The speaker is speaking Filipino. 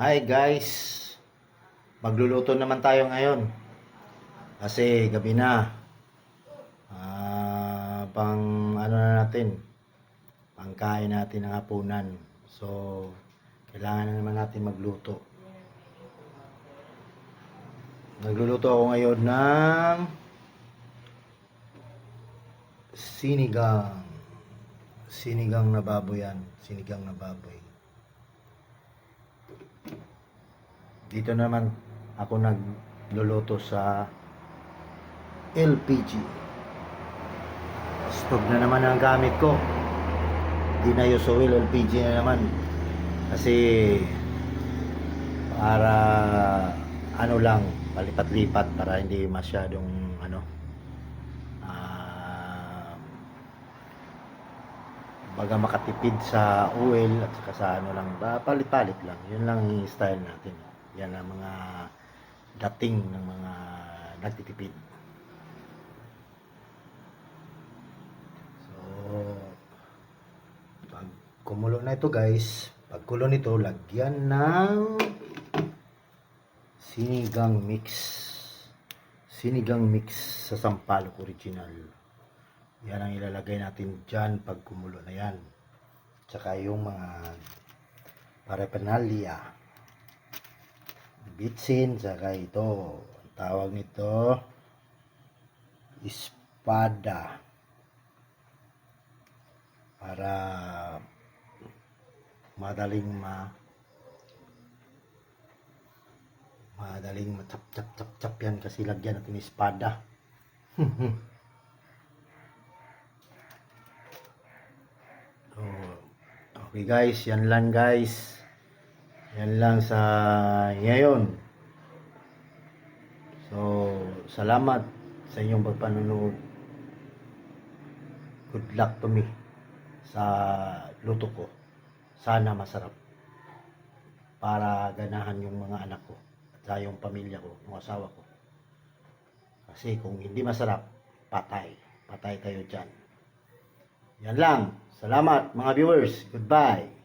Hi guys! Magluluto naman tayo ngayon. Kasi gabi na. Ah, pang ano na natin. Pangkain natin ng hapunan. So, kailangan na naman natin magluto. Nagluluto ako ngayon ng sinigang. Sinigang na baboy yan. Sinigang na baboy. Dito naman ako nagluluto sa LPG. Stove na naman ang gamit ko. Di na use oil, LPG na naman. Kasi para ano lang, palipat-lipat para hindi masyadong ano baga makatipid sa oil at saka sa ano lang, palit-palit lang. Yun lang yung style natin. Yan ang mga dating ng mga nagtitipid. So, pag kumulo na ito guys, pag kulo nito, lagyan ng sinigang mix. Sinigang mix sa sampalok original. Yan ang ilalagay natin dyan pag kumulo na yan. Tsaka yung mga paraphernalia. Bitsin, tsaka ito. Ang tawag nito, espada. Para madaling ma madaling matap tap tap tap yan kasi lagyan natin espada. So, okay guys, yan lang guys. Yan lang sa ngayon. So, salamat sa inyong pagpanonood. Good luck to me sa luto ko. Sana masarap. Para ganahan yung mga anak ko at yung pamilya ko, yung asawa ko. Kasi kung hindi masarap, patay. Patay kayo dyan. Yan lang. Salamat mga viewers. Goodbye.